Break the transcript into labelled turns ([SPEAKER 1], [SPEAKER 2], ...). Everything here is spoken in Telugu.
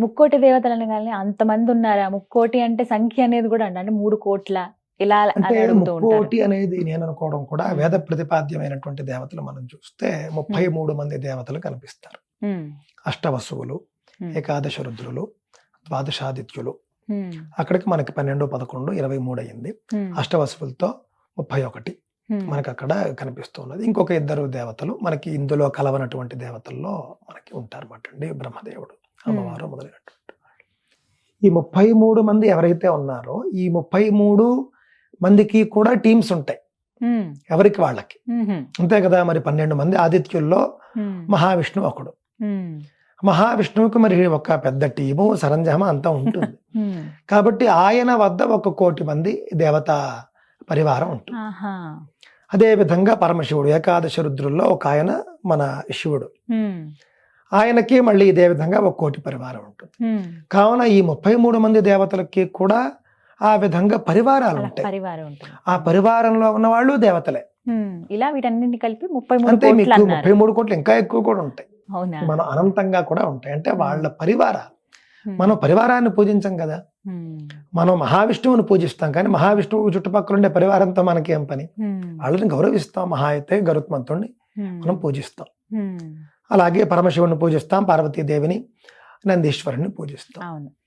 [SPEAKER 1] ముక్కోటి దేవతలు అనగానే అంతమంది ఉన్నారా. ముక్కోటి అంటే సంఖ్య అనేది కూడా అండి. అంటే మూడు కోట్ల ఇలా
[SPEAKER 2] అంటే
[SPEAKER 1] ఉంటారు.
[SPEAKER 2] ముక్కోటి అనేది నేను అనుకోవడం కూడా. వేద ప్రతిపాద్యమైనటువంటి దేవతలు మనం చూస్తే ముప్పై మూడు మంది దేవతలు కనిపిస్తారు. అష్టవసువులు ఏకాదశ రుద్రులు ద్వాదశాదిత్యులు. అక్కడికి మనకి పన్నెండు పదకొండు ఇరవై మూడు అయింది. అష్టవసువులతో ముప్పై ఒకటి మనకి అక్కడ కనిపిస్తూ ఉన్నది ఇంకొక ఇద్దరు దేవతలు మనకి ఇందులో కలవనటువంటి దేవతల్లో మనకి ఉంటారన్నమాట అండి బ్రహ్మదేవుడు. అమ్మవారు మొదలైనటువంటి. ఈ ముప్పై మూడు మంది ఎవరైతే ఉన్నారో ఈ ముప్పై మూడు మందికి కూడా టీమ్స్ ఉంటాయి. ఎవరికి వాళ్ళకి. అంతే కదా మరి పన్నెండు మంది ఆదిత్యుల్లో
[SPEAKER 1] ఉమ్,
[SPEAKER 2] మహావిష్ణువు ఒకడు. మహావిష్ణువుకి మరి ఒక పెద్ద టీము సరంజామ అంతా ఉంటుంది. కాబట్టి ఆయన వద్ద ఒక కోటి మంది దేవత పరివారం ఉంటుంది. అదే విధంగా పరమశివుడు ఏకాదశ రుద్రుల్లో ఒక ఆయన మన శివుడు. ఆయనకి మళ్ళీ ఇదే విధంగా ఒక కోటి పరివారం ఉంటుంది. కావున ఈ ముప్పై మూడు మంది దేవతలకి కూడా ఆ విధంగా పరివారాలు ఉంటాయి. ఆ పరివారంలో ఉన్న వాళ్ళు దేవతలే
[SPEAKER 1] ఇలా వీటన్నింటిని కలిపి ముప్పై
[SPEAKER 2] అంతే
[SPEAKER 1] కోట్లు
[SPEAKER 2] మీకు ముప్పై మూడు కోట్లు ఇంకా ఎక్కువ కూడా ఉంటాయి. మనం అనంతంగా కూడా ఉంటాయి. అంటే వాళ్ళ పరివారాలు. మనం పరివారాన్ని పూజించం కదా. మనం మహావిష్ణువుని పూజిస్తాం కానీ మహావిష్ణువు చుట్టుపక్కల ఉండే పరివారంతో మనకి ఏం పని వాళ్ళని గౌరవిస్తాం. మహా అయితే గరుత్మంతుడిని
[SPEAKER 1] ఉమ్,
[SPEAKER 2] మనం పూజిస్తాం. అలాగే పరమశివుని పూజిస్తాం పార్వతీదేవిని నందీశ్వరుని పూజిస్తాం.